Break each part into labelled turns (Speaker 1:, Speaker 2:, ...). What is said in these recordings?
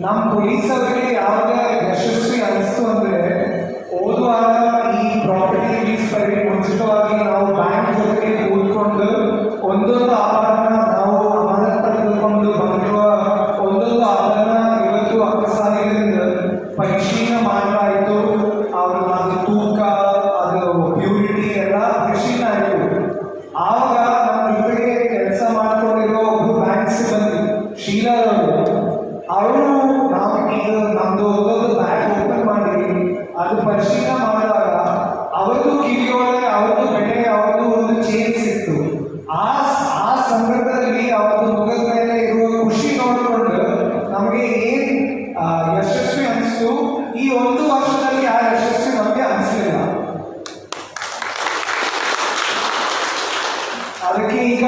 Speaker 1: नम police ये ಅದಕ್ಕೆ ಈಗ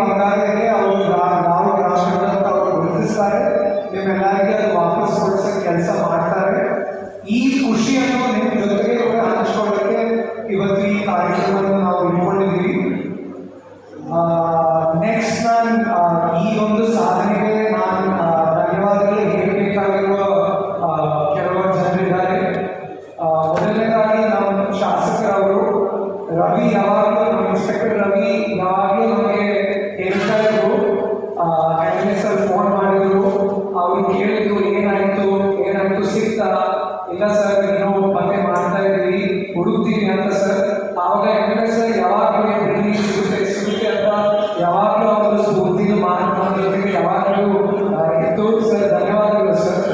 Speaker 1: ಬಂಗಾರಕ್ಕೆ ಅವರು ನಾವು ರಾಷ್ಟ್ರಗಳಂತ ಅವರು ಗುರುತಿಸ್ತಾರೆ ನಿಮ್ಮೆಲ್ಲರಿಗೆ ಅದು ವಾಪಸ್ ಕೊಡಿಸೋ ಕೆಲಸ ಮಾಡ್ತಾರೆ ಈ ಖುಷಿಯನ್ನು ನಿಮ್ಮ ಜೊತೆಗೆ ಕೂಡ ಹಂಚ್ಕೊಳ್ಳೋಕ್ಕೆ ಇವತ್ತು ಈ ಕಾರ್ಯಕ್ರಮವನ್ನು ನಾವು ಇಟ್ಕೊಂಡಿದ್ದೀವಿ ನೆಕ್ಸ್ಟ್ ನಾನು ಈ ಒಂದು ಸಾಧನೆಗೆ ನಾನು ಧನ್ಯವಾದಗಳು ಹೇಳಬೇಕಾಗಿರುವ ಕೆಲವರು ಜನರಿದ್ದಾರೆ ಮೊದಲನೇದಾಗಿ ನಮ್ಮ ಶಾಸಕರವರು ರವಿ ಯಾವ గుడికి అంతా సర్ తావగా ఎంగర సర్ యావకుడి ప్రిన్సిపల్ గారికి సుమికి అభవా యావకుడి స్మృతిని మార్గనిర్దేశం చేసిన యావకుడి తో సర్ ధన్యవాదాలు సర్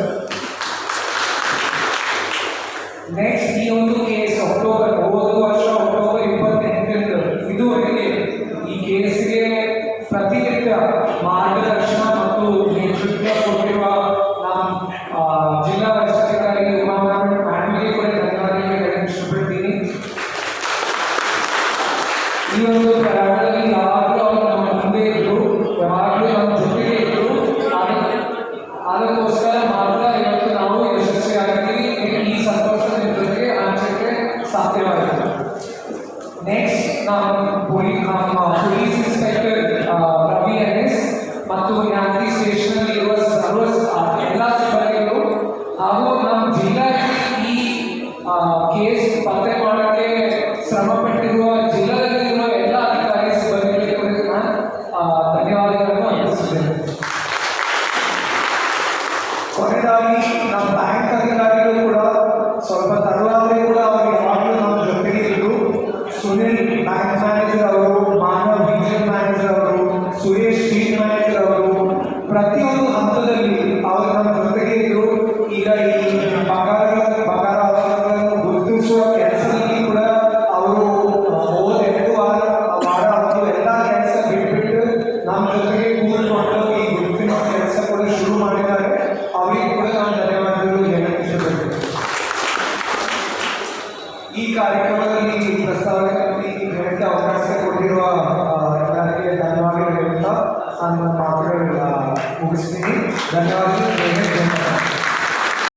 Speaker 1: నెక్స్ట్ ఈఎంఓ కి 10 అక్టోబర్ 2020 అక్టోబర్ 28 కి ఇది ఈ కేఎస్ కి ప్రతిబింబ మార్గదర్శన మరియు ఉత్నిష్క తోటివ నా జిల్లా ಅದಕ್ಕೋಸ್ಕರ ಮಾತ್ರ ಇವತ್ತು ನಾವು ಯಶಸ್ವಿಯಾಗಿ ಈ ಸಂತೋಷದಿಂದಲೇ ಆಚೆಗೆ ಸಾಧ್ಯವಾಯಿತು ನೆಕ್ಸ್ಟ್ ನಾವು ಪೊಲೀಸ್ ನಮ್ಮ police inspector Ravi N S ಮತ್ತು ನ್ಯಾಯಾಧೀಶ ಈ ಕಾರ್ಯಕ್ರಮದಲ್ಲಿ ಪ್ರಸ್ತಾವನೆ ಈ ಘಟ್ಟ ಅವಕಾಶ ಕೊಟ್ಟಿರುವ ನನಗೆ ಧನ್ಯವಾದಗಳು ಹೇಳ್ತಾ ನನ್ನ ಮಾತುಗಳನ್ನ ಮುಗಿಸ್ತೀನಿ ಧನ್ಯವಾದಗಳು